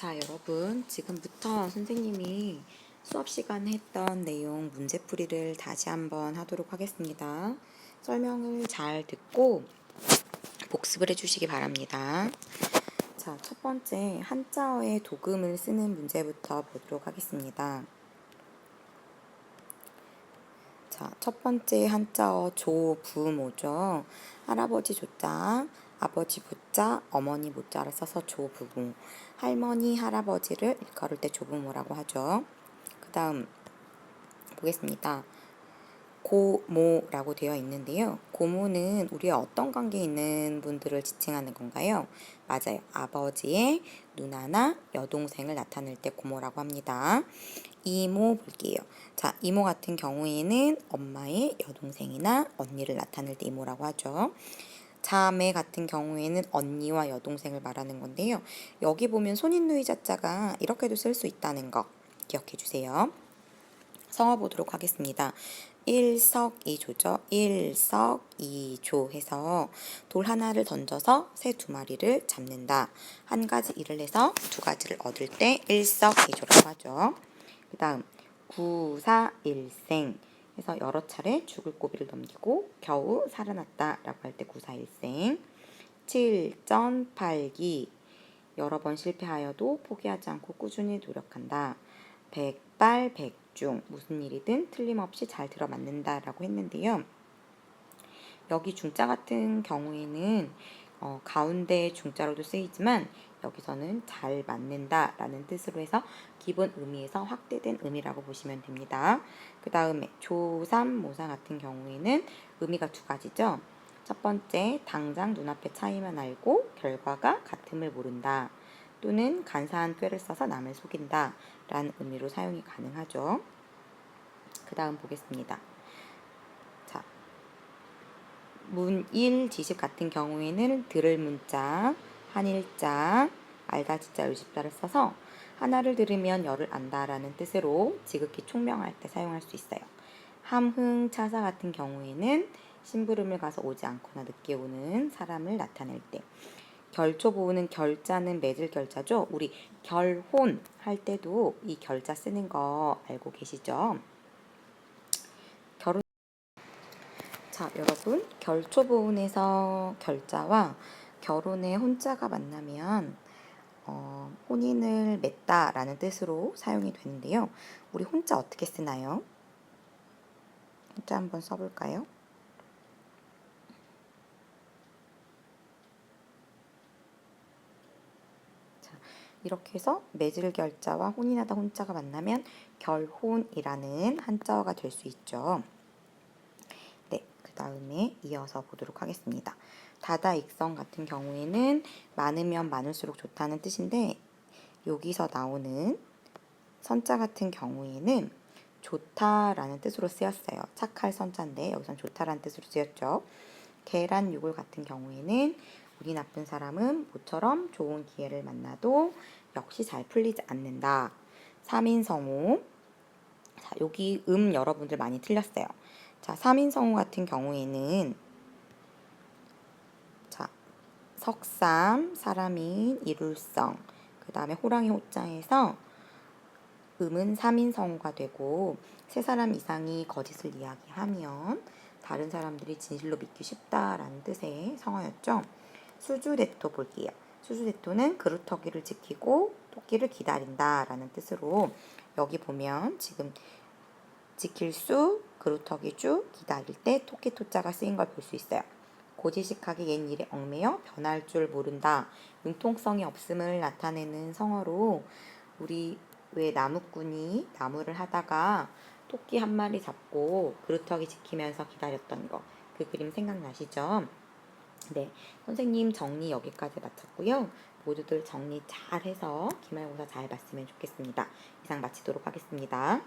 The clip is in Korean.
자, 여러분, 지금부터 선생님이 수업 시간에 했던 내용 문제풀이를 다시 한번 하도록 하겠습니다. 설명을 잘 듣고 복습을 해주시기 바랍니다. 자, 첫 번째 한자어의 도금을 쓰는 문제부터 보도록 하겠습니다. 자, 첫 번째 한자어 조부모죠. 할아버지 조자, 아버지 부자, 어머니 모자를 써서 조부모. 할머니, 할아버지를 일컬을 때 조부모라고 하죠. 그 다음 보겠습니다. 고모라고 되어 있는데요. 고모는 우리와 어떤 관계에 있는 분들을 지칭하는 건가요? 맞아요. 아버지의 누나나 여동생을 나타낼 때 고모라고 합니다. 이모 볼게요. 자, 이모 같은 경우에는 엄마의 여동생이나 언니를 나타낼 때 이모라고 하죠. 자매 같은 경우에는 언니와 여동생을 말하는 건데요. 여기 보면 손인누이 자자가 이렇게도 쓸 수 있다는 거 기억해 주세요. 성어 보도록 하겠습니다. 일석이조죠. 일석이조 해서 돌 하나를 던져서 새 두 마리를 잡는다. 한 가지 일을 해서 두 가지를 얻을 때 일석이조라고 하죠. 그 다음 구사일생 해서 여러 차례 죽을 고비를 넘기고 겨우 살아났다라고 할 때 구사일생 칠전팔기 여러 번 실패하여도 포기하지 않고 꾸준히 노력한다. 백발백중 무슨 일이든 틀림없이 잘 들어맞는다라고 했는데요. 여기 중자 같은 경우에는 어, 가운데 중자로도 쓰이지만 여기서는 잘 맞는다라는 뜻으로 해서 기본 의미에서 확대된 의미라고 보시면 됩니다. 그 다음에 조삼모사 같은 경우에는 의미가 두 가지죠. 첫 번째, 당장 눈앞의 차이만 알고 결과가 같음을 모른다. 또는 간사한 꾀를 써서 남을 속인다. 라는 의미로 사용이 가능하죠. 그 다음 보겠습니다. 자, 문일 지식 같은 경우에는 들을 문자, 한일자, 알다 지자 을십자를 써서 하나를 들으면 열을 안다라는 뜻으로 지극히 총명할 때 사용할 수 있어요. 함흥 차사 같은 경우에는 심부름을 가서 오지 않거나 늦게 오는 사람을 나타낼 때 결초보호는 결자는 맺을 결자죠. 우리 결혼 할 때도 이 결자 쓰는 거 알고 계시죠? 결혼 자 여러분 결초보훈에서 결자와 결혼의 혼자가 만나면 어, 혼인을 맺다라는 뜻으로 사용이 되는데요. 우리 혼자 어떻게 쓰나요? 혼자 한번 써볼까요? 자, 이렇게 해서 맺을 결자와 혼인하다 혼자가 만나면 결혼이라는 한자어가 될 수 있죠. 다음에 이어서 보도록 하겠습니다. 다다익성 같은 경우에는 많으면 많을수록 좋다는 뜻인데 여기서 나오는 선자 같은 경우에는 좋다라는 뜻으로 쓰였어요. 착할 선자인데 여기선 좋다라는 뜻으로 쓰였죠. 계란 유골 같은 경우에는 우리 나쁜 사람은 모처럼 좋은 기회를 만나도 역시 잘 풀리지 않는다. 3인 성호. 자, 여기 음 여러분들 많이 틀렸어요. 자, 3인성호 같은 경우에는 자, 석삼, 사람인, 이룰성, 그 다음에 호랑이 호자에서 음은 3인성호가 되고 세 사람 이상이 거짓을 이야기하면 다른 사람들이 진실로 믿기 쉽다라는 뜻의 성어였죠. 수주대토 볼게요. 수주대토는 그루터기를 지키고 토끼를 기다린다라는 뜻으로 여기 보면 지금 지킬 수, 그루터기 주, 기다릴 때 토끼 토자가 쓰인 걸 볼 수 있어요. 고지식하게 옛 일에 얽매여 변할 줄 모른다. 융통성이 없음을 나타내는 성어로 우리 왜 나무꾼이 나무를 하다가 토끼 한 마리 잡고 그루터기 지키면서 기다렸던 거. 그 그림 생각나시죠? 네. 선생님 정리 여기까지 마쳤고요. 모두들 정리 잘 해서 기말고사 잘 봤으면 좋겠습니다. 이상 마치도록 하겠습니다.